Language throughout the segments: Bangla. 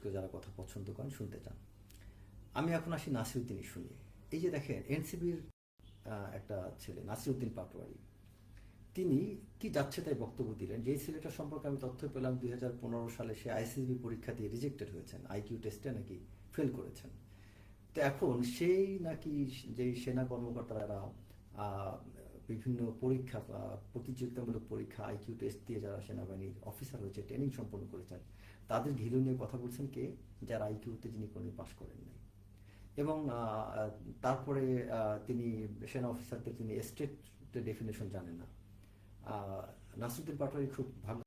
করে যারা কথা পছন্দ করেন শুনতে চান। আমি এখন আসি নাসিরুদ্দিন ইস্যু নিয়ে এই যে দেখেন এনসিবির একটা ছেলে, নাসিরুদ্দিন পাটোয়ারি। তিনি কি যাচ্ছে তাই বক্তব্য দিলেন যে ছেলেটা সম্পর্কে আমি তথ্য পেলাম দুই সালে সে আইসিসবি পরীক্ষা দিয়ে রিজেক্টেড হয়েছেন আইকিউ টেস্টে নাকি ফেল করেছেন। তো এখন সেই নাকি যে সেনা কর্মকর্তারা বিভিন্ন পরীক্ষা প্রতিযোগিতামূলক পরীক্ষা আইকিউ টেস্ট দিয়ে যারা সেনাবাহিনীর অফিসার হয়েছে ট্রেনিং সম্পন্ন করেছেন তাদের ঘিলু নিয়ে কথা বলছেন কে? যারা আইকিউতে যিনি কোনো পাশ করেন নাই। এবং তারপরে তিনি সেনা অফিসারদের তিনি স্টেট ডেফিনেশন জানেন না। নাসরুদ্দিন পাটোয়ারি খুব ভাগ্য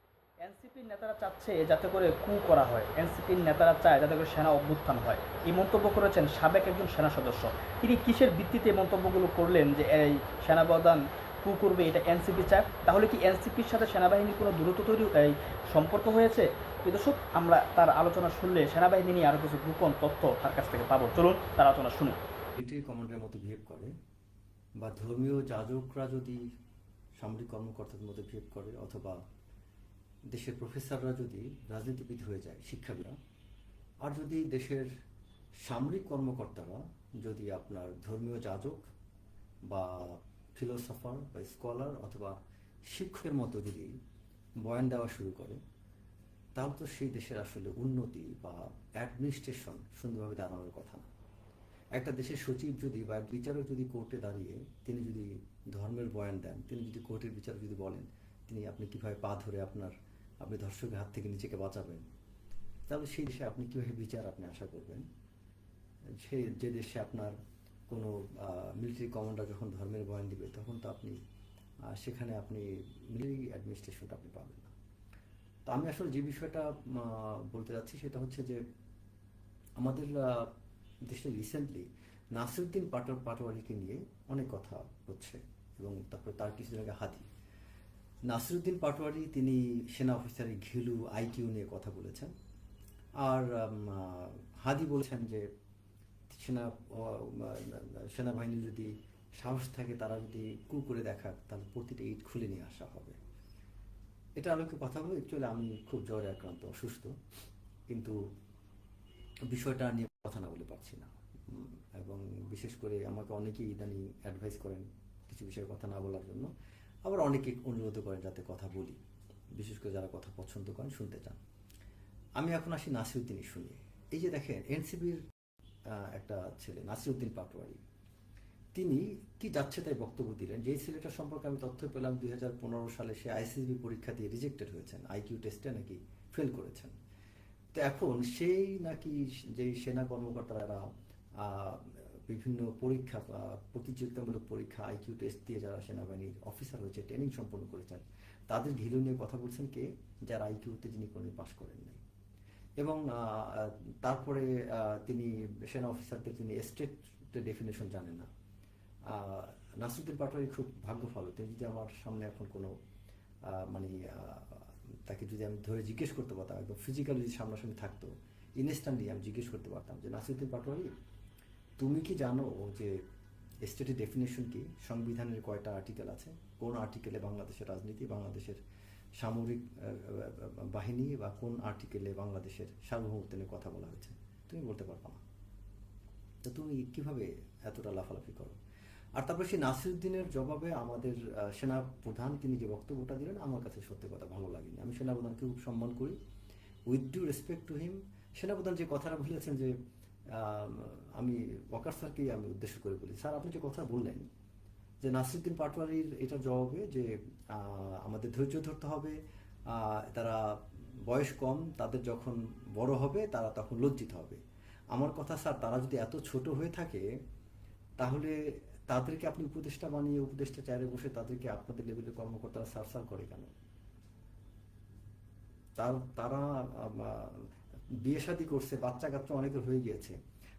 এনসিপির নেতারা চাচ্ছে যাতে করে কু করা হয়। এনসিপির নেতারা চায় যাতে করে সেনা অভ্যুত্থান হয়। এই মন্তব্য করেছেন সাবেক একজন সেনা সদস্য। তিনি কিসের ভিত্তিতে মন্তব্যগুলো করলেন যে এই সেনা প্রধান কু করবে এটা এনসিপি চায়। তাহলে কি এনসিপির সাথে সেনাবাহিনীর কোনো দূরত্ব তৈরি সম্পর্ক হয়েছে? দর্শক, আমরা তার আলোচনা শুনলে সেনাবাহিনী নিয়ে আরও কিছু গোপন তথ্য তার কাছ থেকে পাবো। চলুন তার আলোচনা শুনুন মিলিটারি কমান্ডারের মতো বিহেভ করে বা ধর্মীয় যাজকরা যদি সামরিক কর্মকর্তাদের মতো বিহেভ করে অথবা দেশের প্রফেসররা যদি রাজনীতিবিদ হয়ে যায় শিক্ষাবিদরা আর যদি দেশের সামরিক কর্মকর্তারা যদি আপনার ধর্মীয় যাজক বা ফিলোসফার বা স্কলার অথবা শিক্ষকের মতো যদি বয়ান দেওয়া শুরু করে, তাহলে তো সেই দেশের আসলে উন্নতি বা অ্যাডমিনিস্ট্রেশন সুন্দরভাবে দাঁড়ানোর কথা না। একটা দেশের সচিব যদি বা বিচারক যদি কোর্টে দাঁড়িয়ে তিনি যদি ধর্মের বয়ান দেন, তিনি যদি কোর্টের বিচারক যদি বলেন, তিনি আপনি কীভাবে পা ধরে আপনার, আপনি ধর্ষকের হাত থেকে নিজেকে বাঁচাবেন, তাহলে সেই দেশে আপনি কীভাবে বিচার আপনি আশা করবেন? সে, যে দেশে আপনার কোনো মিলিটারি কমান্ডার যখন ধর্মের বয়ান দিবে, তখন তো আপনি সেখানে আপনি মিলিটারি অ্যাডমিনিস্ট্রেশনটা আপনি পাবেন না। তো আমি আসলে যে বিষয়টা বলতে যাচ্ছি সেটা হচ্ছে যে, আমাদের দেশে রিসেন্টলি নাসিরুদ্দিন পাটোয়ার, পাটোয়ারিকে নিয়ে অনেক কথা হচ্ছে এবং তারপরে তার কিছুদিন আগে হাদি নাসিরুদ্দিন পাটোয়ারি তিনি সেনা অফিসারের ঘিলু আইকিউ নিয়ে কথা বলেছেন। আর হাদি বলেছেন যে সেনা সেনাবাহিনী যদি সাহস থাকে, তারা যদি কু করে দেখাক, তাহলে প্রতিটা ইট খুলে নিয়ে আসা হবে। এটা আলোকে কথা বলে অ্যাকচুয়ালি আমি খুব জ্বরে আক্রান্ত, অসুস্থ, কিন্তু বিষয়টা নিয়ে কথা না বলে পারছি না। এবং বিশেষ করে আমাকে অনেকেই ইদানিং অ্যাডভাইস করেন কিছু বিষয়ে কথা না বলার জন্য। আবার অনেকে অনুরোধ করেন যাতে কথা বলি, বিশেষ করে যারা কথা পছন্দ করেন, শুনতে চান। আমি এখন আসি নাসিরুদ্দিন ইস্যু নিয়ে এই যে দেখেন এনসিবির একটা ছেলে, নাসিরুদ্দিন পাটোয়ারি। তিনি কি যাচ্ছে তাই বক্তব্য দিলেন? যে ছেলেটা সম্পর্কে আমি তথ্য পেলাম দু হাজার পনেরো সালে সে আইসিসবি পরীক্ষা দিয়ে রিজেক্টেড হয়েছেন আইকিউ টেস্টে নাকি ফেল করেছেন। তো এখন সেই নাকি যে সেনা কর্মকর্তারা বিভিন্ন পরীক্ষা প্রতিযোগিতামূলক পরীক্ষা আইকিউ টেস্ট দিয়ে যারা সেনাবাহিনীর অফিসার হয়েছে ট্রেনিং সম্পন্ন করেছেন, তাদের ঘিলু নিয়ে কথা বলছেন কে? যারা আইকিউতে যিনি কোনো পাশ করেন নাই এবং তারপরে তিনি সেনা অফিসারদের তিনি স্টেট ডেফিনেশন জানেন না। নাসরুদ্দিন পাটোয়ারি খুব ভাগ্য ভালো তিনি যদি আমার সামনে এখন কোনো মানে তাকে যদি আমি ধরে জিজ্ঞেস করতে পারতাম, একদম ফিজিক্যালি যদি সামনাসামনি থাকতো ইনস্ট্যান্টলি আমি জিজ্ঞেস করতে পারতাম যে, নাসরুদ্দিন পাটোয়ারি, তুমি কি জানো যে স্টেটের ডেফিনেশন কি? সংবিধানের কয়টা আর্টিকেল আছে? কোন আর্টিকেলে বাংলাদেশের রাজনীতি, বাংলাদেশের সামরিক বাহিনী বা কোন আর্টিকেলে বাংলাদেশের সার্বভৌমত্ব নিয়ে কথা বলা হয়েছে, তুমি বলতে পারবা না। তো তুমি কীভাবে এতটা লাফালাফি করো? আর তারপরে সেই নাসিরুদ্দিনের জবাবে আমাদের সেনা প্রধান তিনি যে বক্তব্যটা দিলেন, আমার কাছে সত্যি কথা ভালো লাগেনি। আমি সেনা প্রধানকে খুব সম্মান করি। With due respect to him সেনা প্রধান যে কথাটা বলেছেন যে আমি ওয়াকার স্যারকেই আমি উদ্দেশ্য করে বলি, স্যার, আপনি যে কথা বললেন যে নাসিরুদ্দিন পাটোয়ারির এটা জবাবে যে আমাদের ধৈর্য ধরতে হবে। তারা বয়স কম, তাদের যখন বড় হবে, তারা তখন লজ্জিত হবে। আমার কথা, স্যার, তারা যদি এত ছোট হয়ে থাকে, তাহলে তাদেরকে আপনি উপদেষ্টা বানিয়ে, উপদেষ্টা চেয়ারে বসে তাদেরকে আপনাদের লেভেলের কর্মকর্তারা সার সার করে কেন? তার, তারা বিয়ে শাদী করছে, বাচ্চা কাচ্চা অনেকের হয়ে গিয়েছে।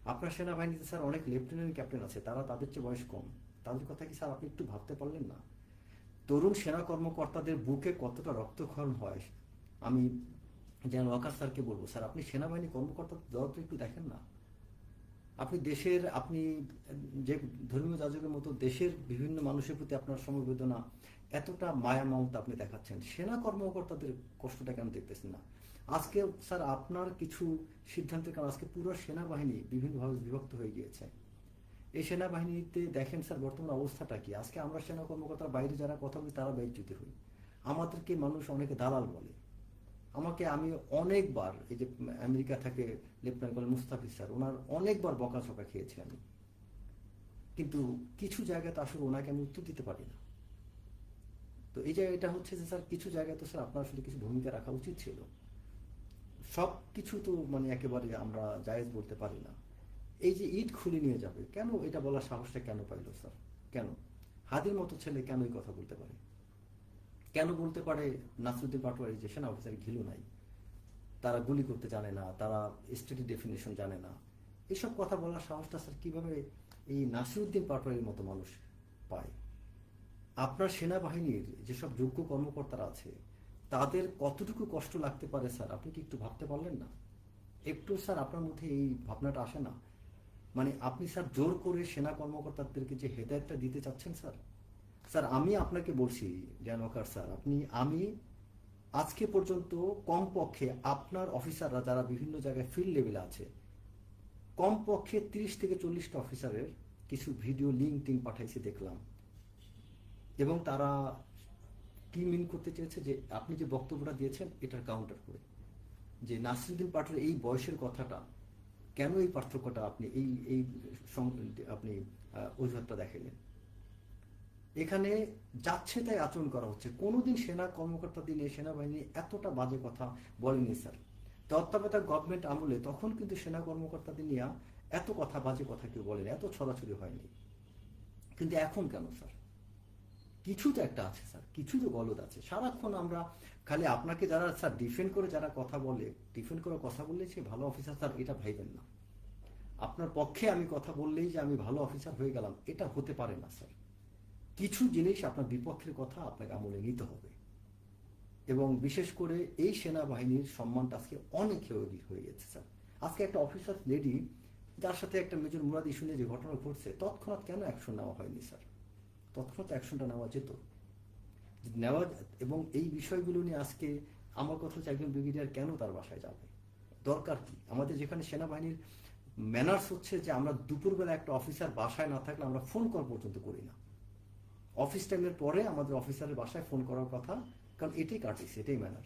আপনার সেনাবাহিনীতে, স্যার, অনেক লেফটেন্যান্ট ক্যাপ্টেন আছে, তারা তাদের চেয়ে বয়স কম। তাদের কথা কি, স্যার, আপনি একটু ভাবতে পারলেন না? তরুণ সেনা কর্মকর্তাদের বুকে কতটা রক্তক্ষরণ হয়, আমি যেন ওয়াকার স্যারকে বলব। স্যার, আপনি সেনাবাহিনী কর্মকর্তা, দরদ একটু দেখেন না। আপনি দেশের, আপনি যে ধর্মীয় যাজকের মতো দেশের বিভিন্ন মানুষের প্রতি আপনার সমবেদনা এতটা মায়া মমতা আপনি দেখাচ্ছেন। সেনা কর্মকর্তাদের কষ্টটা কেন দেখতেছেন না? আজকে, স্যার, আপনার কিছু সিদ্ধান্তের কারণে আজকে পুরো সেনাবাহিনী বিভিন্নভাবে বিভক্ত হয়ে গিয়েছে। এই সেনাবাহিনীতে দেখেন স্যার, বর্তমান অবস্থাটা কি? আজকে আমরা সেনা কর্মকর্তার বাইরে যারা কথা বলি, তারা ব্যয়চ্যুতি হই। আমাদেরকে মানুষ অনেকে দালাল বলে। আমাকে আমি অনেকবার এই যে আমেরিকা থেকে লেফটেন্যান্ট কর্নেল মুস্তাফিজ স্যার, ওনার অনেকবার বকাঝকা খেয়েছি আমি। কিন্তু কিছু জায়গাতে আসলে ওনাকে আমি উত্তর দিতে পারি না। তো এই জায়গাটা হচ্ছে যে স্যার, কিছু জায়গায় তো স্যার আপনার আসলে কিছু ভূমিকা রাখা উচিত ছিল। সব কিছু তো মানে একেবারে আমরা জায়েজ বলতে পারি না। এই যে ইট খুলে নিয়ে যাবে, কেন এটা বলার সাহসটা কেন পাইলো স্যার? কেন? হাদির মতো ছেলে কেন এই কথা বলতে পারে? কেন বলতে পারে নাসরুদ্দিন পাটোয়ারি যে সেনা অফিসার ঘিলু নাই? তারা গুলি করতে জানে না, তারা স্টেটি ডেফিনেশন জানে না। এসব কথা বলার সাহসটা স্যার কীভাবে এই নাসিরুদ্দিন পাটোয়ারির মতো মানুষ পায়? আপনার সেনাবাহিনীর যেসব যোগ্য কর্মকর্তারা আছে, তাদের কতটুকু কষ্ট লাগতে পারে স্যার? আপনি কি একটু ভাবতে পারলেন না? একটু স্যার, আপনার মধ্যে এই ভাবনাটা আসে না? মানে আপনি স্যার জোর করে সেনা কর্মকর্তাদেরকে যে হেদায়তটা দিতে চাচ্ছেন, স্যার? স্যার, আমি আপনাকে বলছি জ্ঞানকার স্যার, আপনি, আমি আজকে পর্যন্ত কমপক্ষে আপনার অফিসাররা যারা বিভিন্ন জায়গায় ফিল্ড লেভেলে আছে, কমপক্ষে তিরিশ থেকে চল্লিশটা অফিসারের কিছু ভিডিও লিঙ্ক টিঙ্ক পাঠাইছি দেখলাম। এবং তারা কি মিন করতে চেয়েছে যে, আপনি যে বক্তব্যটা দিয়েছেন, এটার কাউন্টার করে। যে নাসিরুদ্দিন পাঠের এই বয়সের কথাটা কেন এই পার্থক্যটা আপনি এই এই আপনি অজুহাতটা দেখাইলেন এখানে যাচ্ছে তাই আচরণ করা হচ্ছে। কোনোদিন সেনা কর্মকর্তা দিনে সেনাবাহিনী এতটা বাজে কথা বলেনি স্যার। তত্ত্বাবধায়ক গভর্নমেন্ট আমলে তখন কিন্তু সেনা কর্মকর্তাদের নিয়ে এত কথা, বাজে কথা কেউ বলেনি এত ছড়াছড়ি হয়নি। কিন্তু এখন কেন, স্যার? কিছু তো একটা আছে, স্যার। কিছু তো গলদ আছে। সারাক্ষণ আমরা খালি আপনাকে যারা, স্যার ডিফেন্ড করে যারা কথা বলে ডিফেন্ড করে কথা বললে সে ভালো অফিসার স্যার, এটা ভাইবেন না। আপনার পক্ষে আমি কথা বললেই যে আমি ভালো অফিসার হয়ে গেলাম, এটা হতে পারে না, স্যার। কিছু জিনিস আপনার বিপক্ষের কথা আপনাকে আমলে নিতে হবে। এবং বিশেষ করে এই সেনাবাহিনীর সম্মানটা আজকে অনেক হেয় গেছে, স্যার। আজকে একটা অফিসার লেডি যার সাথে একটা মেজর মুরাদ ইস্যু নিয়ে যে ঘটনা ঘটছে, তৎক্ষণাৎ কেন অ্যাকশন নেওয়া হয়নি, স্যার? তৎক্ষণাৎ অ্যাকশনটা নেওয়া যেত। নেওয়া এবং এই বিষয়গুলো নিয়ে আজকে আমার কথা হচ্ছে একজন ব্রিগেডিয়ার কেন তার বাসায় যাবে? দরকার কি? আমাদের যেখানে সেনাবাহিনীর ম্যানার্স হচ্ছে যে আমরা দুপুরবেলা একটা অফিসার বাসায় না থাকলে আমরা ফোন কল পর্যন্ত করি না। অফিস টাইমের পরে আমাদের অফিসারের বাসায় ফোন করার কথা, কারণ এটাই কাটিস এটাই ম্যানার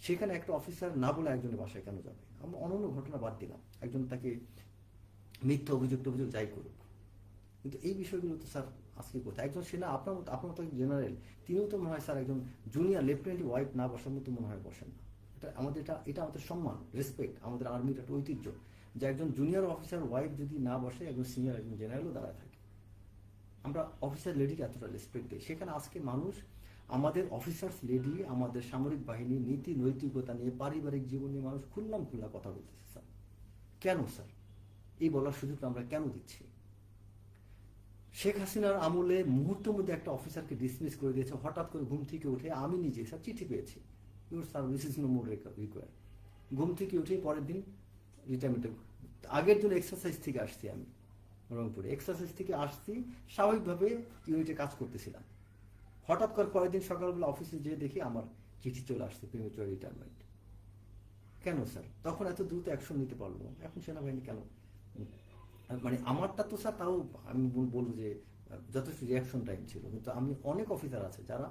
সেখানে একটা অফিসার না বলে একজনের বাসায় কেন যাবে? আমরা অনন্য ঘটনা বাদ দিলাম। একজন তাকে মিথ্যা অভিযুক্ত অভিযোগ যাই করুক। কিন্তু এই বিষয়গুলো তো স্যার আজকে কোথায়? একজন সেনা আপনার মতো আপনার মতো জেনারেল তিনিও তো মনে হয় স্যার একজন জুনিয়র লেফটেন্যান্ট ওয়াইফ না বসার মতো মনে হয় বসেন না। এটা আমাদের এটা এটা আমাদের সম্মান রেসপেক্ট আমাদের আর্মির একটা ঐতিহ্য যে একজন জুনিয়র অফিসার ওয়াইফ যদি না বসে, একজন সিনিয়র একজন জেনারেলও দাঁড়ায় থাকে। আমরা অফিসার লেডিকে এতটা রেসপেক্ট দিই। সেখানে আজকে মানুষ আমাদের অফিসার্স লেডি আমাদের সামরিক বাহিনী, নীতি, নৈতিকতা নিয়ে, পারিবারিক জীবন নিয়ে মানুষ খুললাম খুল্লা কথা বলতেছে স্যার কেন স্যার এই বলার সুযোগটা আমরা কেন দিচ্ছি? শেখ হাসিনার আমলে মুহূর্তের মধ্যে একটা অফিসারকে ডিসমিস করে দিয়েছে। হঠাৎ করে ঘুম থেকে উঠে আমি নিজে স্যার চিঠি পেয়েছি। Your service is no more require ঘুম থেকে উঠে পরের দিন রিটায়ারমেন্টে আগের দিন এক্সারসাইজ থেকে আসছি আমি, রংপুরে। এক্সারসাইজ থেকে আসছি, স্বাভাবিকভাবে ইউনিটে কাজ করতেছিলাম। হঠাৎ করে পরের দিন সকালবেলা অফিসে যেয়ে দেখি আমার চিঠি চলে আসছে প্রিমেচুয়ার রিটায়ারমেন্ট কেন স্যার তখন এত দ্রুত অ্যাকশন নিতে পারল এখন সেনাবাহিনী কেন মানে আমারটা তো স্যার তাও আমি বল- বলব যে, যথেষ্ট রিয়াকশন টাইম ছিল। কিন্তু আমি অনেক অফিসার আছে যারা,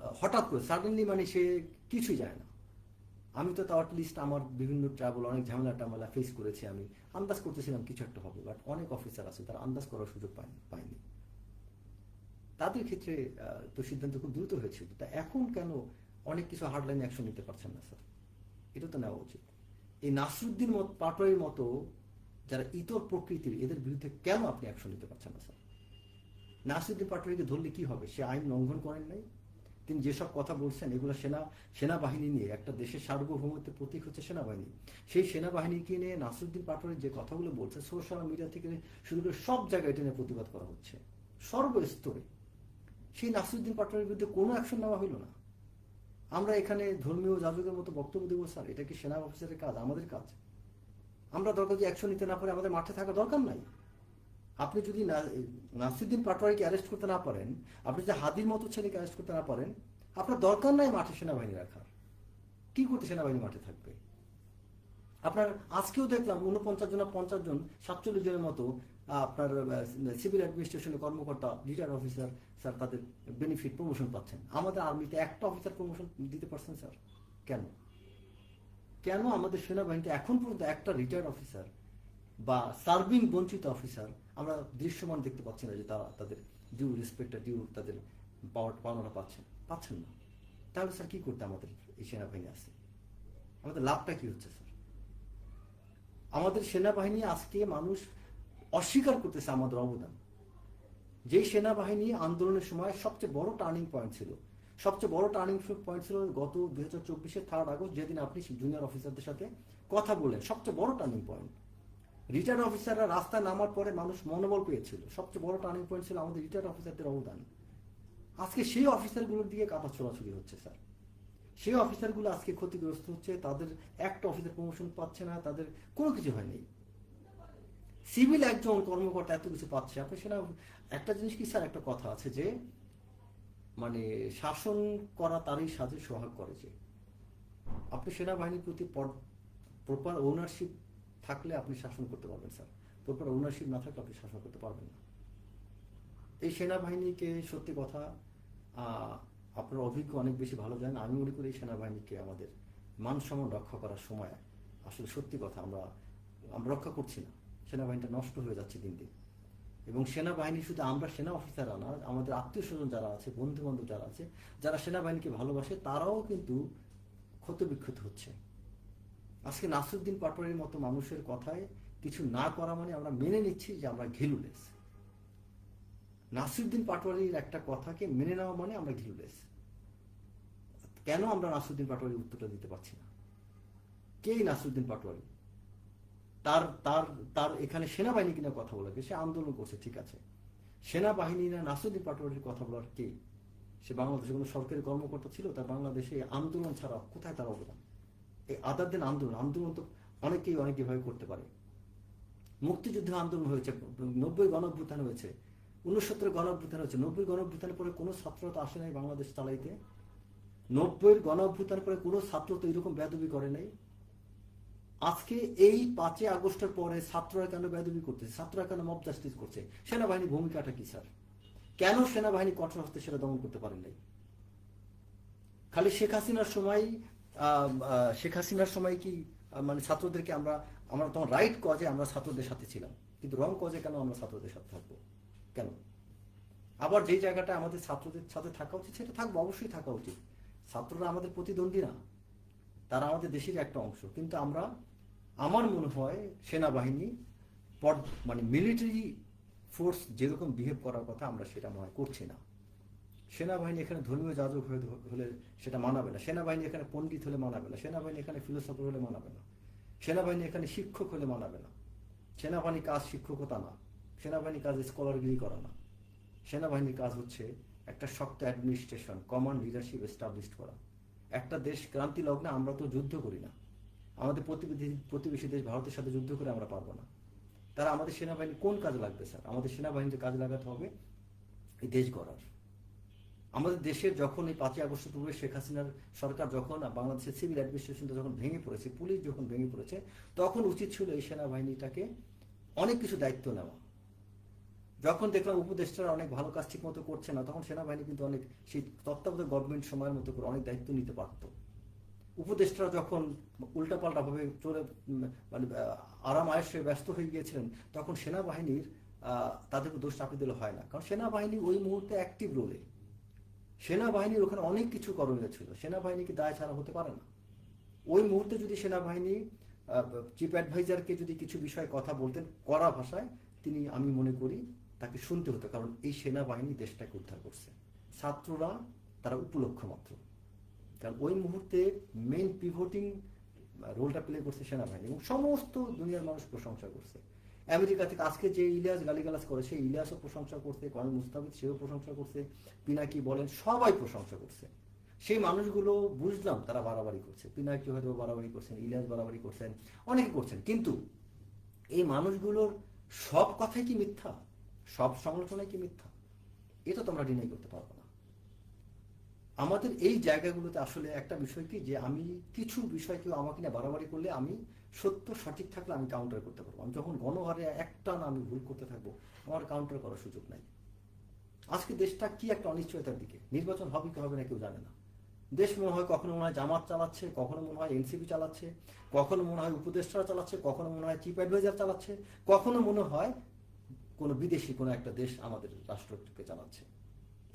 হঠাৎ করে সাডেনলি মানে সে কিছুই যায় না। আমি তো তাও লিস্ট আমার বিভিন্ন ট্রাভেল অনেক ঝামেলা টামেলা ফেস করেছি আমি। আন্দাজ করতেছিলাম কিছু একটা হবে বাট অনেক অফিসার আছে তারা আন্দাজ করার সুযোগ পায়নি পায়নি। তাদের ক্ষেত্রে তো সিদ্ধান্ত খুব দ্রুত হয়েছিল। তা এখন কেন অনেক কিছু হার্ডলাইন অ্যাকশন নিতে পারছেন না স্যার এটা তো নেওয়া উচিত। এই নাসরুদ্দিন মত, পাটোয়ারির মতো যারা ইতর প্রকৃতির, এদের বিরুদ্ধে কেন আপনি অ্যাকশন নিতে পারছেন না স্যার নাসরুদ্দিন পাটোয়ারিকে ধরলে কি হবে? সে আইন লঙ্ঘন করেন নাই? তিনি যেসব কথা বলছেন, এগুলো সেনা, সেনাবাহিনী নিয়ে, একটা দেশের সার্বভৌমত্বের প্রতীক হচ্ছে সেনাবাহিনী। সেই সেনাবাহিনীকে নিয়ে নাসিরুদ্দিন পাটোয়ারি যে কথাগুলো বলছে সোশ্যাল মিডিয়া থেকে শুরু করে সব জায়গায় এটা নিয়ে প্রতিবাদ করা হচ্ছে। সর্বস্তরে। সেই নাসিরুদ্দিন পাটোয়ারির বিরুদ্ধে কোনো অ্যাকশন নেওয়া হলো না। আমরা এখানে ধর্মীয় যাজকের মতো বক্তব্য দেবো স্যার এটা কি সেনা অফিসারের কাজ? আমাদের কাজ। আমরা দরকার যে অ্যাকশন নিতে না পারে? আমাদের মাঠে থাকা দরকার নাই। আপনি যদি নাসিরুদ্দিন পাটোয়ারিকে অ্যারেস্ট করতে না পারেন, আপনি যদি হাদির মতো ছেলেকে অ্যারেস্ট করতে না পারেন, আপনার দরকার নাই মাঠে সেনাবাহিনী রাখার। কি করতে সেনাবাহিনী মাঠে থাকবে? আপনার, আজকেও দেখলাম উনপঞ্চাশ জন পঞ্চাশ জন সাতচল্লিশ জনের মতো আপনার সিভিল অ্যাডমিনিস্ট্রেশনের কর্মকর্তা রিটায়ার অফিসার স্যার তাদের বেনিফিট প্রমোশন পাচ্ছেন। আমাদের আর্মিতে একটা অফিসার প্রমোশন দিতে পারছেন স্যার কেন? কেন আমাদের সেনাবাহিনীতে এখন পর্যন্ত একটা রিটায়ার্ড অফিসার বা সার্ভিং বঞ্চিত অফিসার আমরা দৃশ্যমান দেখতে পাচ্ছি না যে তারা তাদের ডিউ রেসপেক্টটা ডিউ তাদের পাওয়ার পাওনাটা পাচ্ছেন পাচ্ছেন না। তাহলে স্যার কি করতে আমাদের এই সেনাবাহিনী আছে? আমাদের লাভটা কি হচ্ছে স্যার আমাদের সেনাবাহিনী আজকে মানুষ অস্বীকার করতেছে আমাদের অবদান। যেই সেনাবাহিনী আন্দোলনের সময় সবচেয়ে বড় টার্নিং পয়েন্ট ছিল সবচেয়ে বড় টার্নিং পয়েন্ট ছিল গত দুই হাজার চব্বিশের থার্ড আগস্ট, যেদিন আপনি জুনিয়র অফিসারদের সাথে কথা বলেন সবচেয়ে বড় টার্নিং পয়েন্ট রিটার্ন অফিসাররা রাস্তায় নামার পরে মানুষ মনোবল পেয়েছিল। সবচেয়ে বড় টার্নিং পয়েন্ট ছিল আমাদের রিটার্ন অফিসারদের অবদান। আজকে সেই অফিসারগুলোর দিকে কাটা ছোড়াছুড়ি হচ্ছে, স্যার। সেই অফিসারগুলো আজকে ক্ষতিগ্রস্ত হচ্ছে, তাদের একটা অফিসার প্রমোশন পাচ্ছে না, তাদের কোনো কিছু হয়নি সিভিল একজন কর্মকর্তা এত কিছু পাচ্ছে। আপনি সেটা একটা জিনিস কি, স্যার? একটা কথা আছে যে মানে শাসন করা তারই সাথে সোহাগ করে যে। আপনি সেনাবাহিনীর প্রতি প্রপার ওনারশিপ থাকলে আপনি শাসন করতে পারবেন স্যার প্রপার ওনারশিপ না থাকলে আপনি শাসন করতে পারবেন না। এই সেনাবাহিনীকে সত্যি কথা আপনার অভিজ্ঞ অনেক বেশি ভালো জানেন। আমি মনে করি এই সেনাবাহিনীকে আমাদের মান সম্মান রক্ষা করার সময় আসলে সত্যি কথা আমরা আমরা রক্ষা করছি না। সেনাবাহিনীটা নষ্ট হয়ে যাচ্ছে দিন দিন। এবং সেনাবাহিনী শুধু আমরা সেনা অফিসাররা না, আমাদের আত্মীয় স্বজন যারা আছে বন্ধু বান্ধব যারা আছে, যারা সেনাবাহিনীকে ভালোবাসে, তারাও কিন্তু ক্ষতবিক্ষত হচ্ছে। আজকে নাসরুদ্দিন পাটোয়ারির মতো মানুষের কথায় কিছু না করা মানে আমরা মেনে নিচ্ছি যে আমরা ঘিলুলেস নাসিরুদ্দিন পাটোয়ারির একটা কথাকে মেনে নেওয়া মানে আমরা ঘিলুলেস কেন আমরা নাসিরুদ্দিন পাটোয়ারির উত্তরটা দিতে পারছি না? কে নাসিরুদ্দিন পাটোয়ারি? তার তার তার এখানে সেনাবাহিনী কিনা কথা বলাকে সে আন্দোলন করছে, ঠিক আছে। সেনাবাহিনী না নাসিরুদ্দিন পাটোয়ারির কথা বলার কে? সে বাংলাদেশে কোনো সরকারি কর্মকর্তা ছিল? তার বাংলাদেশে আন্দোলন ছাড়া কোথায় তার অবদান? এই আদার দিন আন্দোলন আন্দোলন তো অনেকেই, অনেক এভাবে করতে পারে। মুক্তিযুদ্ধ আন্দোলন হয়েছে, নব্বই গণঅভ্যুত্থান হয়েছে, উনসত্তর গণঅভ্যুত্থান হয়েছে। নব্বই গণঅভ্যুত্থানের পরে কোনো ছাত্র তো আসে নাই বাংলাদেশ চালাইতে? নব্বইয়ের গণঅভ্যুত্থানের পরে কোনো ছাত্র তো এরকম বেদবি করে নাই? আজকে এই পাঁচই আগস্টের পরে ছাত্ররা কেন বেদবি করতেছে ছাত্ররা কেন মব জাস্টিস করছে। সেনাবাহিনীর ভূমিকাটা কি, স্যার? কেন সেনাবাহিনী কঠোর হস্তে সেটা দমন করতে পারেন নাই? খালি শেখ হাসিনার সময় শেখ হাসিনার সময় কি মানে ছাত্রদেরকে আমরা আমরা তখন রাইট কজে আমরা ছাত্রদের সাথে ছিলাম। কিন্তু রং কজে কেন আমরা ছাত্রদের সাথে থাকব? কেন? আবার যেই জায়গাটা আমাদের ছাত্রদের সাথে থাকা উচিত, সেটা থাকব, অবশ্যই থাকা উচিত। ছাত্ররা আমাদের প্রতিদ্বন্দ্বী না। তারা আমাদের দেশের একটা অংশ। কিন্তু আমরা আমার মনে হয় সেনাবাহিনী মানে মিলিটারি ফোর্স যেরকম বিহেভ করার কথা আমরা সেটা মনে হয় করছি না। সেনাবাহিনী এখানে ধর্মীয় যাজক হলে সেটা মানাবে না। সেনাবাহিনী এখানে পণ্ডিত হলে মানাবে না। সেনাবাহিনী এখানে ফিলোসফার হলে মানাবে না। সেনাবাহিনী এখানে শিক্ষক হলে মানাবে না। সেনাবাহিনী কাজ শিক্ষকতা না। সেনাবাহিনী কাজ স্কলারগিরি করা না। সেনাবাহিনীর কাজ হচ্ছে একটা শক্ত অ্যাডমিনিস্ট্রেশন কমন লিডারশিপ এস্টাবলিশ করা। একটা দেশ ক্রান্তি লগ্নে আমরা তো যুদ্ধ করি না। আমাদের প্রতিবেশী প্রতিবেশী দেশ ভারতের সাথে যুদ্ধ করে আমরা পারব না। তারা আমাদের সেনাবাহিনী কোন কাজে লাগবে, স্যার? আমাদের সেনাবাহিনীতে কাজে লাগাতে হবে, এই দেশ গড়ার। আমাদের দেশের যখন এই পাঁচই আগস্ট পূর্বে শেখ হাসিনার সরকার যখন বাংলাদেশের সিভিল অ্যাডমিনিস্ট্রেশনটা যখন ভেঙে পড়েছে, পুলিশ যখন ভেঙে পড়েছে, তখন উচিত ছিল এই সেনাবাহিনীটাকে অনেক কিছু দায়িত্ব নেওয়া। যখন দেখলাম উপদেষ্টারা অনেক ভালো কাজ ঠিক মতো করছে না, তখন সেনাবাহিনী কিন্তু অনেক সেই তত্ত্বাবধায়ক গভর্নমেন্ট সময়ের মতো করে অনেক দায়িত্ব নিতে পারত। উপদেষ্টারা যখন উল্টাপাল্টা ভাবে চলে মানে আরাম আয়েসে ব্যস্ত হয়ে গিয়েছিলেন, তখন সেনাবাহিনীর তাদেরকে দোষ চাপিয়ে দিলে হয় না। কারণ সেনাবাহিনী ওই মুহূর্তে অ্যাক্টিভ রোলে সেনাবাহিনীর ওখানে অনেক কিছু করণীয় ছিল। সেনাবাহিনীকে দায় ছাড়া হতে পারে না। ওই মুহূর্তে যদি সেনাবাহিনী চিফ অ্যাডভাইজারকে যদি কিছু বিষয়ে কথা বলতেন কড়া ভাষায়, তিনি, আমি মনে করি, তাকে শুনতে হতো। কারণ এই সেনাবাহিনী দেশটাকে উদ্ধার করছে। ছাত্ররা, তারা উপলক্ষ মাত্র। কারণ ওই মুহূর্তে মেন পিভটিং রোলটা প্লে করছে সেনাবাহিনী এবং সমস্ত দুনিয়ার মানুষ প্রশংসা করছে। আমেরিকা থেকে আজকে যে ইলিয়াস গালিগালাজ করে, সেই ইলিয়াসও প্রশংসা করছে, কর্নেল মুস্তাফিদ সেও প্রশংসা করছে, পিনাকি বলেন, সবাই প্রশংসা করছে। সেই মানুষগুলো বুঝলাম তারা বাড়াবাড়ি করছে। পিনাকি হয়তো বাড়াবাড়ি করছেন, ইলিয়াস বাড়াবাড়ি করছেন, অনেকে করছেন। কিন্তু এই মানুষগুলোর সব কথাই কি মিথ্যা? সব সমালোচনাই কি মিথ্যা? এটা তোমরা ডিনাই করতে পারব আমাদের এই জায়গাগুলোতে আসলে একটা বিষয় কি যে আমি কিছু বিষয় কেউ আমাকে নিয়ে বাড়াবাড়ি করলে আমি সত্য সঠিক থাকলে আমি কাউন্টার করতে পারব। আমি যখন গণহারে একটা না আমি ভুল করতে থাকব, আমার কাউন্টার করার সুযোগ নাই। আজকে দেশটা কি একটা অনিশ্চয়তার দিকে? নির্বাচন হবে কি হবে না কেউ জানে না। দেশ মনে হয় কখনো মনে হয় জামাত চালাচ্ছে, কখনো মনে হয় এনসিপি চালাচ্ছে, কখনো মনে হয় উপদেষ্টারা চালাচ্ছে, কখনো মনে হয় চিফ অ্যাডভাইজার চালাচ্ছে, কখনো মনে হয় কোনো বিদেশি কোনো একটা দেশ আমাদের রাষ্ট্রকে চালাচ্ছে।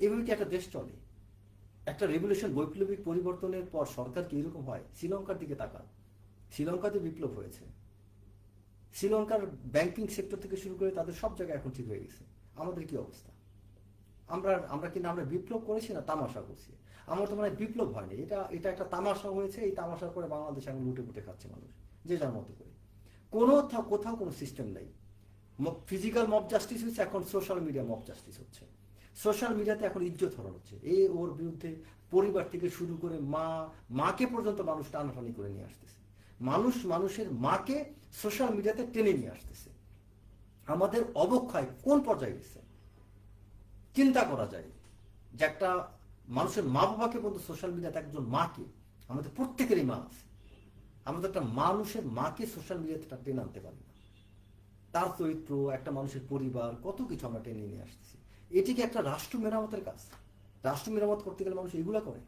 এভাবে কি একটা দেশ চলে? একটা রেভলিউশন বৈপ্লবিক পরিবর্তনের পর সরকার কি এরকম হয়? শ্রীলঙ্কার দিকে তাকান। শ্রীলঙ্কাতে বিপ্লব হয়েছে। শ্রীলঙ্কার ব্যাংকিং সেক্টর থেকে শুরু করে তাদের সব জায়গায় এখন ঠিক হয়ে গেছে। আমাদের কি অবস্থা? আমরা আমরা কিন্তু আমরা বিপ্লব করেছি না তামাশা করছি? আমার তো মনে বিপ্লব হয়নি। এটা এটা একটা তামাশা হয়েছে। এই তামাশার পরে বাংলাদেশ এখন লুটে পুটে খাচ্ছে মানুষ, যে যার মতো করে। কোনো কোথাও কোনো সিস্টেম নেই। ফিজিক্যাল মব জাস্টিস হচ্ছে এখন সোশ্যাল মিডিয়া মব জাস্টিস হচ্ছে। সোশ্যাল মিডিয়াতে এখন ইজ্জত হরণ হচ্ছে। এ, ওর বিরুদ্ধে পরিবার থেকে শুরু করে মা, মাকে পর্যন্ত মানুষ টানাটানি করে নিয়ে আসতেছে। মানুষ মানুষের মাকে সোশ্যাল মিডিয়াতে টেনে নিয়ে আসতেছে। আমাদের অবক্ষয় কোন পর্যায়ে গেছে? চিন্তা করা যায়। যে একটা মানুষের মা বাবাকে পর্যন্ত সোশ্যাল মিডিয়াতে একজন মাকে, আমাদের প্রত্যেকেরই মা আছে। আমাদের একটা মানুষের মাকে সোশ্যাল মিডিয়াতে টেনে আনতে পারি না। তার চরিত্র, একটা মানুষের পরিবার, কত কিছু আমরা টেনে নিয়ে আসতেছি। এটি কি একটা রাষ্ট্র মেরামতের কাজ। রাষ্ট্র মেরামত করতে গেলে মানুষ এগুলা করে।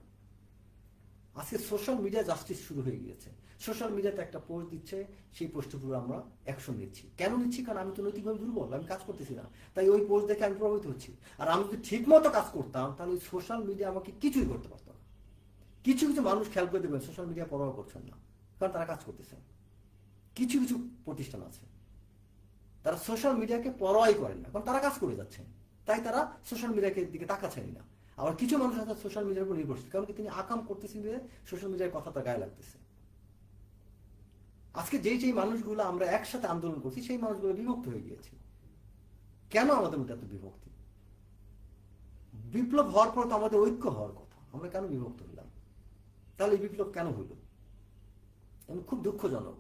আজকে সোশ্যাল মিডিয়া জাস্টিস শুরু হয়ে গিয়েছে। সোশ্যাল মিডিয়াতে একটা পোস্ট দিচ্ছে, সেই পোস্টের উপর আমরা অ্যাকশন নিচ্ছি। কেন নিচ্ছি? কারণ আমি তো নৈতিকভাবে দুর্বল, আমি কাজ করতেছি না। তাই ওই পোস্ট দেখে আমি প্রভাবিত হচ্ছি। আর আমি যদি ঠিক মতো কাজ করতাম, তাহলে ওই সোশ্যাল মিডিয়া আমাকে কিছুই করতে পারতো না। কিছু কিছু মানুষ খেয়াল করে দেবেন সোশ্যাল মিডিয়া পরোয়া করছেন না। কারণ তারা কাজ করতেছেন কিছু কিছু প্রতিষ্ঠান আছে। তারা সোশ্যাল মিডিয়াকে পরোয়াই করেন না। কারণ তারা কাজ করে যাচ্ছেন তাই তারা সোশ্যাল মিডিয়াকে দিকে তাকাচ্ছেনই না। আবার কিছু মানুষ আছে সোশ্যাল মিডিয়ার উপর নির্ভরশীল, কারণ কি তিনি আকাম করতেছেন বলে সোশ্যাল মিডিয়ার কথা তার গায়ে লাগতেছে। আজকে যেই যেই মানুষগুলো আমরা একসাথে আন্দোলন করছি, সেই মানুষগুলো বিভক্ত হয়ে গিয়েছে। কেন আমাদের মধ্যে এত বিভক্তি? বিপ্লব হওয়ার পর তো আমাদের ঐক্য হওয়ার কথা। আমরা কেন বিভক্ত হলাম? তাহলে বিপ্লব কেন হইল এবং খুব দুঃখজনক।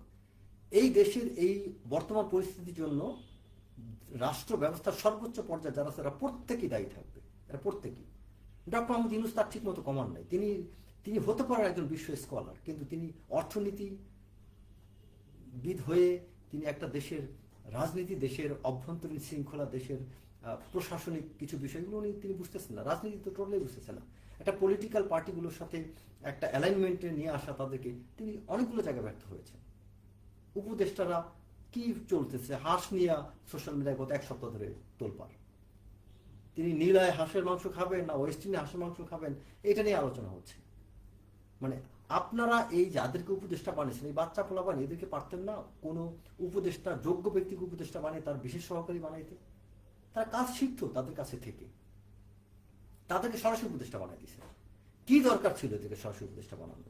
এই দেশের এই বর্তমান পরিস্থিতির জন্য রাষ্ট্র ব্যবস্থার সর্বোচ্চ পর্যায়ে যারা তারা প্রত্যেকেই দায়ী থাকবে। এরা প্রত্যেকেই। ডক্টর মোহাম্মদ ইউনুস তার ঠিক মতো কমান নাই। তিনি তিনি হতে পারেন একজন বিশ্ব স্কলার কিন্তু তিনি অর্থনীতি বিদ হয়ে তিনি একটা দেশের রাজনীতি, দেশের অভ্যন্তরীণ শৃঙ্খলা, দেশের প্রশাসনিক কিছু বিষয়গুলো উনি, তিনি বুঝতেছেন না। রাজনীতি তো টোটালি বুঝতেছেন না। একটা পলিটিক্যাল পার্টিগুলোর সাথে একটা অ্যালাইনমেন্টে নিয়ে আসা তাদেরকে তিনি অনেকগুলো জায়গায় ব্যর্থ হয়েছেন। উপদেষ্টারা কি চলতেছে? হাঁস নিয়ে সোশ্যাল মিডিয়ায় গত এক সপ্তাহ ধরে তোলপাড়। তিনি নীলায় হাঁসের মাংস খাবেন না ওয়েস্ট ওয়েস্টিনে হাঁসের মাংস খাবেন? এটা নিয়ে আলোচনা হচ্ছে। মানে আপনারা এই যাদেরকে উপদেষ্টা বানিয়েছেন, এই বাচ্চা পোলা বানিয়ে এদেরকে পারতেন না কোনো উপদেষ্টা, যোগ্য ব্যক্তিকে উপদেষ্টা বানিয়ে তার বিশেষ সহকারী বানাইতে? তারা কাজ শিখতো তাদের কাছে থেকে। তাদেরকে সরাসরি উপদেষ্টা বানাই দিয়েছে কি দরকার ছিল এদেরকে সরাসরি উপদেষ্টা বানানো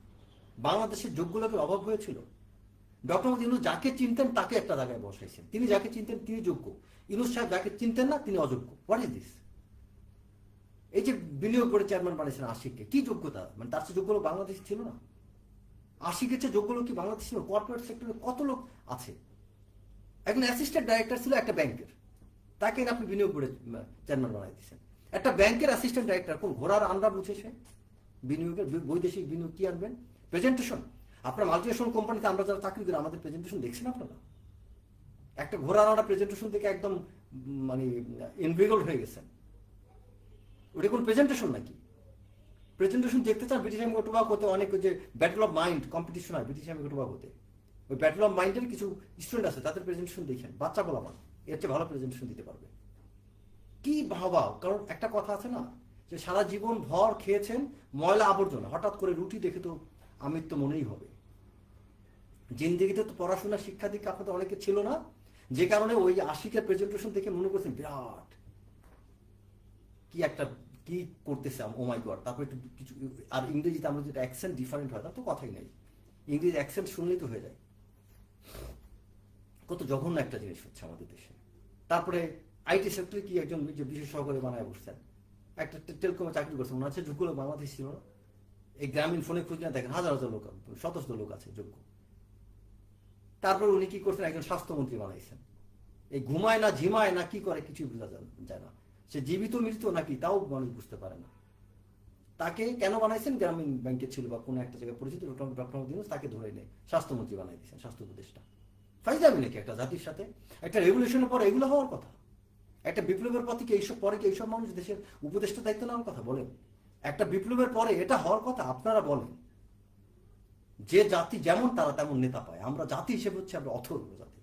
বাংলাদেশের যোগ্য লোকের অভাব হয়েছিল? ডক্টর ইউনুস যাকে চিনতেন তাকে একটা জায়গায় বসাইছেন। তিনি যাকে চিনতেন তিনি যোগ্য। ইউনুস সাহেব যাকে চিনতেন না তিনি অযোগ্য। হোয়াট ইজ দিস এই যে বিনিয়োগ করে চেয়ারম্যান বানিয়েছেন আশিককে, কি যোগ্যতা? মানে তার চেয়ে যোগ্য লোক বাংলাদেশ ছিল না। আশিকের চেয়ে যোগ্য লোক কি বাংলাদেশ ছিল? কর্পোরেট সেক্টরে কত লোক আছে? একজন অ্যাসিস্ট্যান্ট ডাইরেক্টর ছিল একটা ব্যাংকের তাকে আপনি বিনিয়োগ করে চেয়ারম্যান বানাই দিচ্ছেন একটা ব্যাংকের অ্যাসিস্ট্যান্ট ডাইরেক্টর কোন ঘোড়ার আন্ডা বুঝেছে বিনিয়োগের বৈদেশিক বিনিয়োগ কি আনবেন? প্রেজেন্টেশন আপনার মাল্টিনেশনাল কোম্পানিতে আমরা যারা চাকরি করি, আমাদের প্রেজেন্টেশন দেখছেন আপনারা? একটা ঘোড়ার আন্ডা প্রেজেন্টেশন থেকে একদম মানে ইনভিগল হয়ে গেছেন। ওটা কোন প্রেজেন্টেশন নাকি? প্রেজেন্টেশন দেখতে চান ব্রিটিশ আর্মি টোবাকোতে অনেক যে ব্যাটল অফ মাইন্ড কম্পিটিশন হয় ব্রিটিশ আর্মি টোবাকোতে ওই ব্যাটল অফ মাইন্ডের কিছু স্টুডেন্ট আছে, তাদের প্রেজেন্টেশন দেখেন। বাচ্চা বলা মান, এর চেয়ে ভালো প্রেজেন্টেশন দিতে পারবে। কি ভাবা কারণ একটা কথা আছে না, যে সারা জীবন ভর খেয়েছেন ময়লা আবর্জনা, হঠাৎ করে রুটি দেখে তো আমির তো মনেই হবে। জিন্দিগিতে তো পড়াশোনা, শিক্ষা দীক্ষা আপনাদের অনেকে ছিল না। যে কারণে ওই আশিকের প্রেজেন্টেশন দেখে মনে করছেন বিরাট! কি একটা, কি করতেছে ও গড তারপর একটু কিছু, আর ইংরেজিতে আমরা যেটা অ্যাকসেন্ট ডিফারেন্ট হয়, তার তো কথাই নাই। ইংরেজি অ্যাকসেন্ট শুনলেই তো হয়ে যায়। কত জঘন্য একটা জিনিস হচ্ছে আমাদের দেশে। তারপরে আইটি সেক্টরে কি একজন বিশেষ সহকারী বানায় বসছেন? একটা টেলিকমে চাকরি করছে, মনে হচ্ছে যোগ্য লোক বাংলাদেশ ছিল না? এই গ্রামীণ ফোনে খুঁজে না দেখেন, হাজার হাজার লোক, শত শত লোক আছে যোগ্য। তারপর উনি কি করছেন? একজন স্বাস্থ্যমন্ত্রী বানাইছেন। এই ঘুমায় না, ঝিমায় না, কি করে কিছুই বোঝা যায়- না সে জীবিত মৃত নাকি, তাও মানুষ বুঝতে পারে না। তাকে কেন বানাইছেন? গ্রামীণ ব্যাংকে ছিল বা কোনো একটা জায়গায় পরিচিত ডক্টর তাকে ধরে নেই স্বাস্থ্যমন্ত্রী বানাই দিয়েছেন, স্বাস্থ্য উপদেষ্টা। ফাইজামি নাকি একটা জাতির সাথে? একটা রেগুলেশনের পর এগুলো হওয়ার কথা। একটা বিপ্লবের পথে কি এইসব, পরে কি এইসব মানুষ দেশের উপদেষ্টা দায়িত্ব নেওয়ার কথা বলেন? একটা বিপ্লবের পরে এটা হওয়ার কথা আপনারা বলেন। যে জাতি যেমন তারা তেমন নেতা পায়। আমরা জাতি হিসেবে হচ্ছে আমরা অথর্ব জাতি।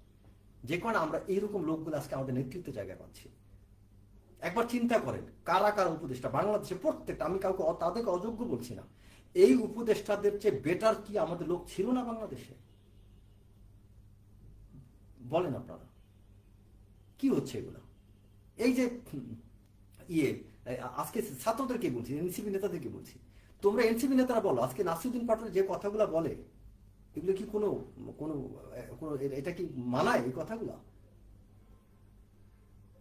যে কারণে আমরা এইরকম লোকগুলো আজকে আমাদের নেতৃত্ব জায়গায় পাচ্ছি। একবার চিন্তা করেন, কারা কারা উপদেষ্টা? বাংলাদেশে প্রত্যেকটা, আমি কাউকে তাদেরকে অযোগ্য বলছি না। এই উপদেষ্টাদের চেয়ে বেটার কি আমাদের লোক ছিল না বাংলাদেশে? বলেন আপনারা। কি হচ্ছে এগুলো? এই যে ইয়ে আজকে ছাত্রদেরকে বলছি, এনসিপি নেতাদেরকে বলছি। তোমরা এনসিপি নেতারা বলো, আজকে নাসিরুদ্দিন পাটোয়ারি যে কথাগুলো বলে, এগুলো কি কোনো কোনো কোনো, এটা কি মানায় এই কথাগুলো?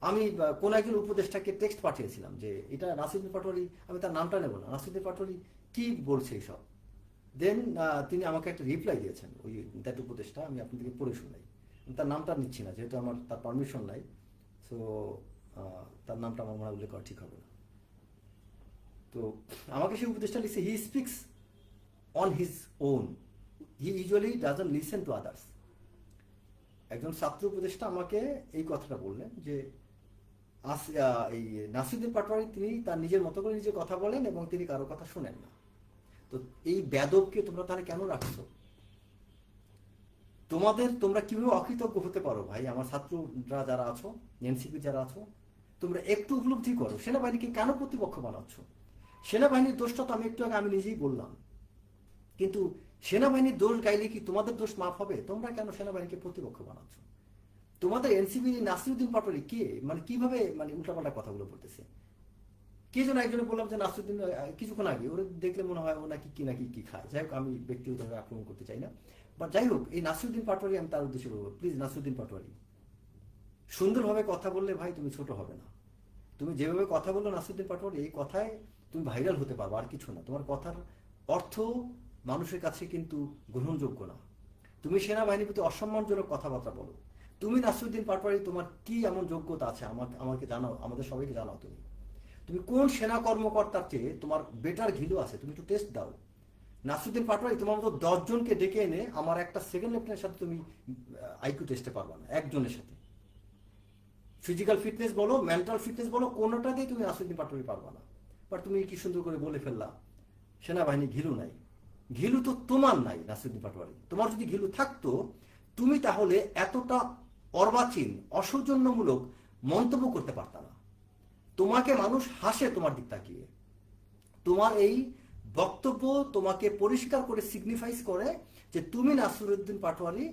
আমি কোন একজন উপদেষ্টাকে টেক্সট পাঠিয়েছিলাম যে, এটা নাসিরুদ্দিন পাটোয়ারি, আমি তার নামটা নেব না। নাসিরুদ্দিন পাটোয়ারি কি বলছে এইসব? দেন তিনি আমাকে একটা রিপ্লাই দিয়েছেন, ওই দ্যাট উপদেষ্টা, আমি আপনাদেরকে পড়ে শোনাই। তার নামটা নিচ্ছি না, যেহেতু আমার তার পারমিশন নাই। সো তার নামটা আমার মনে উল্লেখ করা ঠিক হবে না। তো আমাকে সেই উপদেষ্টা লিখছে he speaks on his own he usually doesn't listen to others একজন ছাত্র উপদেষ্টা আমাকে এই কথাটা বললেন যে এই নাসিরুদ্দিন পাটোয়ারি তিনি তার নিজের মতো করে নিজে কথা বলেন এবং তিনি কারও কথা শোনেন না। তো এই বেদবকে তোমরা তাহলে কেন রাখছো? তোমাদের তোমরা কীভাবে অকৃতজ্ঞ হতে পারো ভাই? আমার ছাত্ররা যারা আছো, এনসিপি যারা আছো, তোমরা একটু উপলব্ধি করো। সেনাবাহিনীকে কেন প্রতিপক্ষ বানাচ্ছ? সেনাবাহিনীর দোষটা তো আমি একটু আগে আমি নিজেই বললাম। কিন্তু সেনাবাহিনীর দোষ গাইলে কি তোমাদের দোষ মাফ হবে? তোমরা কেন সেনাবাহিনীকে প্রতিপক্ষ বানাচ্ছ? তোমাদের এনসিবি নাসিরুদ্দিন পাটোয়ারি কে? মানে কীভাবে মানে উল্টাপাল্টা কথাগুলো বলতেছে? কে যেন একজনে বললাম যে নাসিরুদ্দিন কিছুক্ষণ আগে। ওরা দেখলে মনে হয় ও নাকি কি নাকি কি খায়। যাই হোক, আমি ব্যক্তিগতভাবে আক্রমণ করতে চাই না। বাট যাই হোক, এই নাসিরুদ্দিন পাটোয়ারি আমি তার উদ্দেশ্যে বলব প্লিজ নাসিরুদ্দিন পাটোয়ারি। সুন্দরভাবে কথা বললে ভাই তুমি ছোট হবে না। তুমি যেভাবে কথা বলল নাসিরুদ্দিন পাটোয়ারি, এই কথায় তুমি ভাইরাল হতে পারবে আর কিছু না। তোমার কথার অর্থ মানুষের কাছে কিন্তু গ্রহণযোগ্য না। তুমি সেনাবাহিনীর প্রতি অসম্মানজনক কথাবার্তা বলো। তুমি নাসিরুদ্দিন পাটোয়ারি, তোমার কি এমন যোগ্যতা আছে? আমাকে আমাকে জানাও, আমাদের সবাইকে জানাও তুমি। তুমি কোন সেনা কর্মকর্তার চেয়ে তোমার বেটার ঘিলু আছে? তুমি একটু টেস্ট দাও। নাসিরুদ্দিন পাটোয়ারি, তোমার মতো দশজনকে ডেকে এনে আমার একটা সেকেন্ড লেফটেন্যান্টের সাথে তুমি আইকিউ টেস্টে পারবা না, একজনের সাথে। ফিজিক্যাল ফিটনেস বলো মেন্টাল ফিটনেস বলো, কোনোটাতেই তুমি নাসিরুদ্দিন পাটোয়ারি পারবা না। বাট তুমি কি সুন্দর করে বলে ফেললা সেনাবাহিনী ঘিলু নাই। ঘিলু তো তোমার নাই, নাসিরুদ্দিন পাটোয়ারি। তোমার যদি ঘিলু থাকতো, তুমি তাহলে এতটা অর্বাচীন, অসৌজন্যমূলক মন্তব্য করতে পারতা না। তোমাকে মানুষ হাসে তোমার দিক তাকিয়ে। তোমার এই বক্তব্য তোমাকে পরিষ্কার করে সিগনিফাইস করে যে তুমি নাসিরুদ্দিন পাটোয়ারি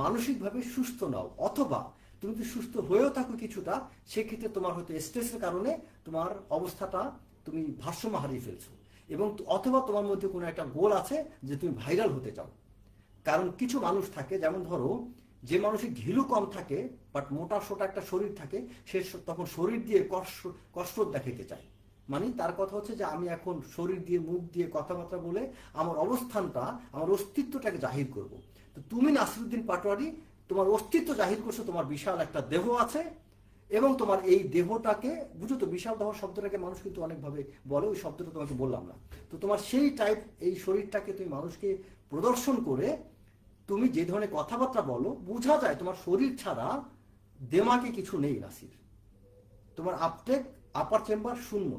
মানসিকভাবে সুস্থ নাও, অথবা তুমি যদি সুস্থ হয়েও থাকো কিছুটা, সেক্ষেত্রে তোমার হয়তো স্ট্রেসের কারণে তোমার অবস্থাটা তুমি ভারসাম্য হারিয়ে ফেলছো। এবং অথবা তোমার মধ্যে কোনো একটা গোল আছে যে তুমি ভাইরাল হতে চাও। কারণ কিছু মানুষ থাকে, যেমন ধরো, যে মানুষের ঘিলু কম থাকে বাট মোটা সোটা একটা শরীর থাকে, সে তখন শরীর দিয়ে কষ্ট কষ্ট দেখাইতে চায়। মানে তার কথা হচ্ছে যে আমি এখন শরীর দিয়ে, মুখ দিয়ে কথাবার্তা বলে আমার অবস্থানটা, আমার অস্তিত্বটাকে জাহির করব। তো তুমি নাসিরুদ্দিন পাটোয়ারি, তোমার অস্তিত্ব জাহির করছ, তোমার বিশাল একটা দেহ আছে এবং তোমার এই দেহটাকে বুঝো তো বিশাল দেহ শব্দটাকে মানুষ কিন্তু অনেকভাবে বলে, ওই শব্দটা তোমাকে বললাম না। তো তোমার সেই টাইপ এই শরীরটাকে তুমি মানুষকে প্রদর্শন করে, তুমি যে ধরনের কথাবার্তা বলো, বোঝা যায় তোমার শরীর ছাড়া দেমাকে কিছু নেই, নাসির। তোমার আপটেক আপার চেম্বার শূন্য।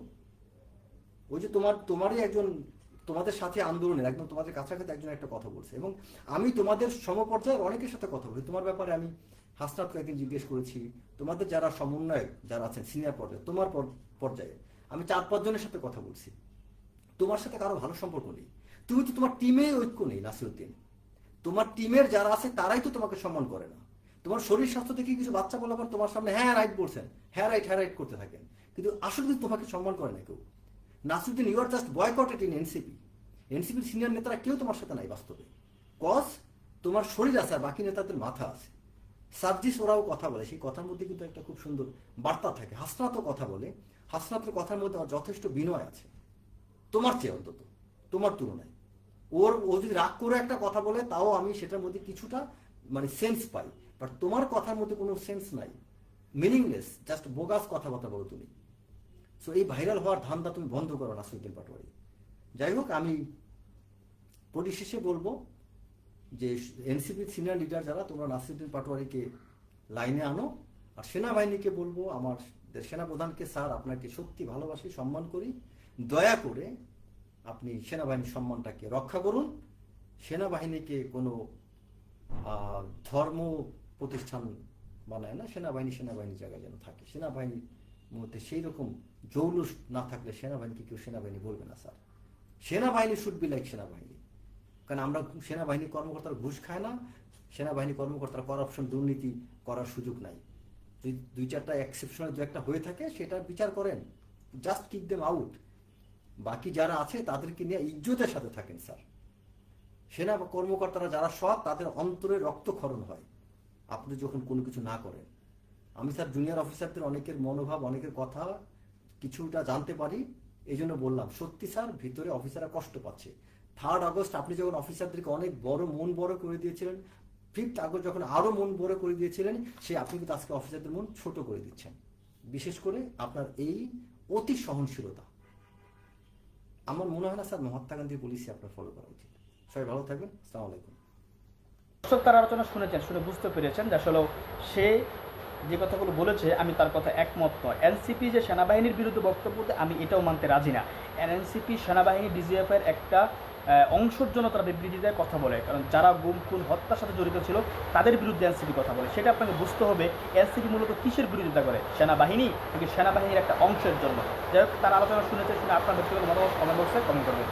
ওই যে তোমার, তোমারই একজন, তোমাদের সাথে আন্দোলনের, একদম তোমাদের কাছাকাছি একজন একটা কথা বলছে। এবং আমি তোমাদের সমপর্যায়ের অনেকের সাথে কথা বলি। তোমার ব্যাপারে আমি হাসনাতকে একদিন জিজ্ঞেস করেছি, তোমাদের যারা সমন্বয়ক, যারা আছেন সিনিয়র পর্যায়ে, তোমার পর- পর্যায়ে, আমি চার পাঁচজনের সাথে কথা বলছি। তোমার সাথে কারও ভালো সম্পর্ক নেই। তুমি তো তোমার টিমে ঐক্য নেই, নাসিরুদ্দিন। তোমার টিমের যারা আছে, তারাই তো তোমাকে সম্মান করে না। তোমার শরীর স্বাস্থ্য থেকে কিছু বাচ্চা বলে আবার তোমার সামনে হ্যাঁ রাইট বলছেন হ্যাঁ রাইট হ্যাঁ রাইট করতে থাকেন। কিন্তু আসলে তোমাকে সম্মান করে না কেউ। Nasiruddin you are just boycotted in NCP এনসিপির সিনিয়র নেতারা কেউ তোমার সাথে নাই বাস্তবে। কজ তোমার শরীর আছে আর বাকি নেতাদের মাথা আছে। সার্জিস ওরাও কথা বলে, সেই কথার মধ্যে কিন্তু একটা খুব সুন্দর বার্তা থাকে। হাসনাতও কথা বলে। হাসনাতের কথার মধ্যে আমার যথেষ্ট বিনয় আছে। তোমার চেয়ে অন্তত, তোমার তুলনায়। ওর, ও যদি রাগ করে একটা কথা বলে, তাও আমি সেটার মধ্যে কিছুটা মানে সেন্স পাই। বাট তোমার কথার মধ্যে কোনো সেন্স নাই। মিনিংলেস জাস্ট বোগাস কথাবার্তা বলো তুমি। সো এই ভাইরাল হওয়ার ধান্দা তুমি বন্ধ করো না নাসিরুদ্দিন পাটোয়ারি যাই হোক, আমি পরিশেষে বলব যে এনসিপি সিনিয়র লিডার যারা, তোমরা নাসিরুদ্দিন পাটোয়ারিকে লাইনে আনো। আর সেনাবাহিনীকে বলব, আমার সেনাপ্রধানকে, স্যার, আপনাকে সত্যি ভালোবাসি, সম্মান করি। দয়া করে আপনি সেনাবাহিনীর সম্মানটাকে রক্ষা করুন। সেনাবাহিনীকে কোনো ধর্ম প্রতিষ্ঠান বানায় না, সেনাবাহিনী সেনাবাহিনীর জায়গায় যেন থাকে। সেনাবাহিনীর মধ্যে সেই রকম জৌলুস না থাকলে সেনাবাহিনীকে কেউ সেনাবাহিনী বলবে না, স্যার। সেনাবাহিনী শুড বি লাইক সেনাবাহিনী। কারণ আমরা সেনাবাহিনী কর্মকর্তারা ঘুষ খায় না, সেনাবাহিনী কর্মকর্তারা করাপশন দুর্নীতি করার সুযোগ নাই। যদি দুই চারটা এক্সেপশনাল দু একটা হয়ে থাকে, সেটা বিচার করেন জাস্ট কিক দেম আউট বাকি যারা আছে, তাদেরকে নিয়ে ইজ্জতের সাথে থাকেন, স্যার। সেনা কর্মকর্তারা যারা সৎ, তাদের অন্তরে রক্তক্ষরণ হয়। আপনি যখন কোনো কিছু না করেন। আমি, স্যার জুনিয়র অফিসারদের অনেকের মনোভাব, অনেকের কথা কিছুটা জানতে পারি এই জন্য বললাম, সত্যি, স্যার, ভিতরে অফিসাররা কষ্ট পাচ্ছে। থার্ড আগস্ট আপনি যখন অফিসারদেরকে অনেক বড় মন বড় করে দিয়েছিলেন ফিফথ আগস্ট যখন আরও মন বড় করে দিয়েছিলেন, সে আপনি কিন্তু আজকে অফিসারদের মন ছোট করে দিচ্ছেন। বিশেষ করে আপনার এই অতি সহনশীলতা। আমার মনে হয় না স্যার, মহাত্মা গান্ধীর পলিসি আপনার ফলো করা উচিত। সবাই ভালো থাকবেন, আসসালামু আলাইকুম। দর্শক, তার আলোচনা শুনেছেন, শুনে বুঝতে পেরেছেন আসলে সে যে কথাগুলো বলেছে, আমি তার কথা একমত নয়। এনসিপি যে সেনাবাহিনীর বিরুদ্ধে বক্তব্য আমি এটাও মানতে রাজি না। এনসিপি সেনাবাহিনী ডিজিএফ এর একটা অংশের জন্য তারা বিবৃতি দেয়, কথা বলে। কারণ যারা গুম, খুন, হত্যার সাথে জড়িত ছিল, তাদের বিরুদ্ধে এনসিপি কথা বলে। সেটা আপনাকে বুঝতে হবে, এনসিপি মূলত কিসের বিরোধিতা করে? সেনাবাহিনী নাকি সেনাবাহিনীর একটা অংশের জন্য? যাই হোক, তার আলোচনা শুনেছে, শুনে আপনার ব্যক্তিগত মতামত কমেন্ট বক্সে কমেন্ট করবেন।